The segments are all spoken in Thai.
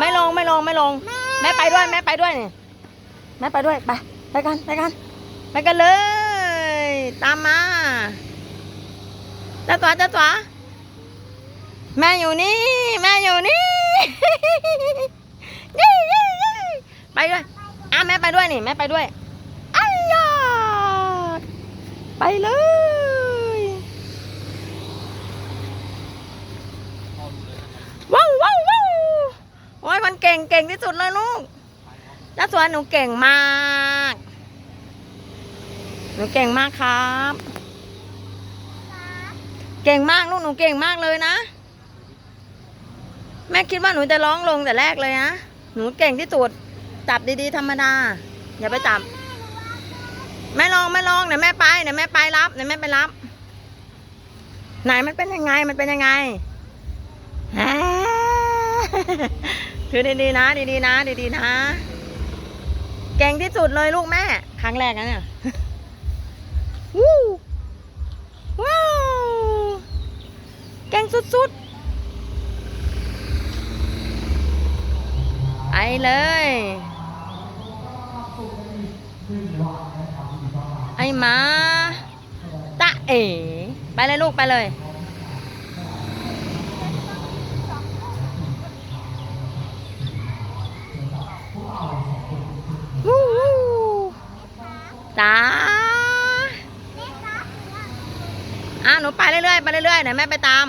ไม่ลงไม่ลงไม่ลง แม่ไปด้วยแม่ไปด้วยนี่แม่ไปด้วยไปไปกันไปกันไปกันเลย ตามมาจ้าตัวจ้าตัวแม่อยู่นี่ แม่อยู่นี่ยี่ยี่ยี่ไปด้วยอะแม่ไปด้วยนี่แม่ไปด้วยอ้ายยาไปเลย ว้าวว้าวว้าวโอ้ยมันเก่งเก่งที่สุดเลยลูกจ้าสวนหนูเก่งมาก หนูเก่งมากครับ เก่งมากลูกหนูเก่งมากเลยนะ แม่คิดว่าหนูจะร้องลงแต่แรกเลยนะหนูเก่งที่สุดจับดีๆธรรมดา อย่าไปจับไม่ลองไม่ลองเดี๋ยวแม่ไปเดี๋ยวแม่ไปรับเดี๋ยวแม่ไปรับ ไหนมันเป็นยังไงมันเป็นยังไง ถือดีๆนะ ดีๆนะ ดีๆนะ เก่งที่สุดเลยลูกแม่ ครั้งแรกนะเนี่ยวู้ว้าวเก่งสุดๆไปเลยไอ้มาตะเอ๋ไปเลยลูกไปเลย วู้วู้จ้าอะ หนูไปเรื่อยๆไปเรื่อยๆเดี๋ยแม่ไปตาม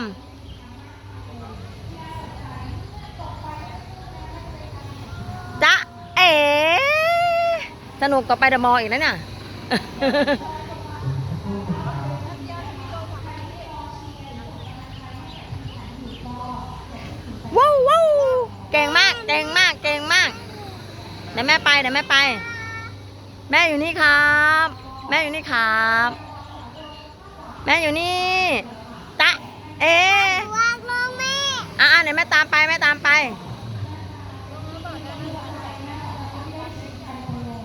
จ้าเอ๋สนุกกว่าไปเดอะมอลอีกนะเนี่ยว้าวว้าวเก่งมากเก่งมากเก่งมากเดี๋ยวแม่ไปเดี๋ยวแม่ไป แม่อยู่นี่ครับ แม่อยู่นี่ครับ แม่อยู่นี่ตะเอวางลงแม่อะอะเดี๋ยวแม่ตามไปแม่ตามไป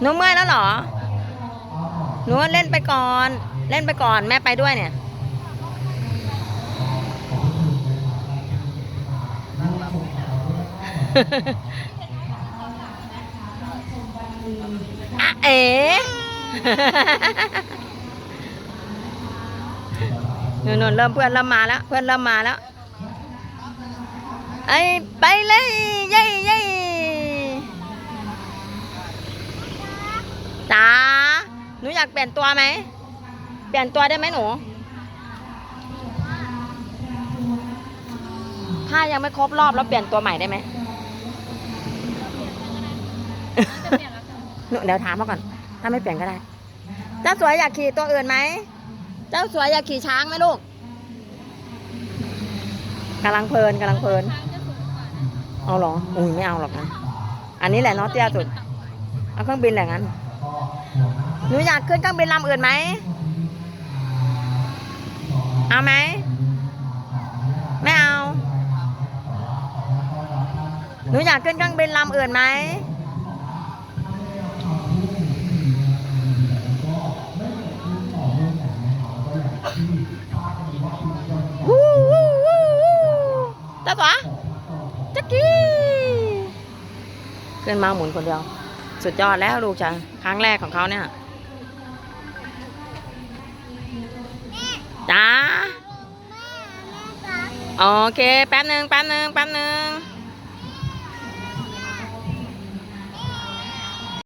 หนูเมื่อยแล้วเหรอหนูเล่นไปก่อน เล่นไปก่อนแม่ไปด้วยเนี่ยอะเอ๋ นนนเริ่มเพื่อนเริ่มมาแล้ว เพื่อนเริ่มมาแล้วไอ้ไปเลยเย้เย้จ๋าหนูอยากเปลี่ยนตัวไหม เปลี่ยนตัวได้ไหมหนู ถ้ายังไม่ครบรอบแล้วเปลี่ยนตัวใหม่ได้ไหมหนูเดี๋ยวถามเขาก่อน ถ้าไม่เปลี่ยนก็ได้เจ้าสวยอยากขี่ตัวอื่นไหม เจ้าสวยอยากขี่ช้างไหมลูกกำลังเพลินกำลังเพลิน เอาเหรอ อุ้ยไม่เอาหรอกนะ อันนี้แหละเนาะเตี้ยสุด เอาเครื่องบินแหละงั้น หนูอยากขึ้นเครื่องบินลำอื่นไหม เอาไหม ไม่เอา หนูอยากขึ้นเครื่องบินลำอื่นไหม วู้วู้วู้วู้ตาตัวจักกี้ ขึ้นมาหมุนคนเดียว สุดยอดแล้วลูกจังครั้งแรกของเขาเนี่ยจ้าแม่จ๋าโอเค แป๊บหนึ่งแป๊บหนึ่งแป๊บหนึ่ง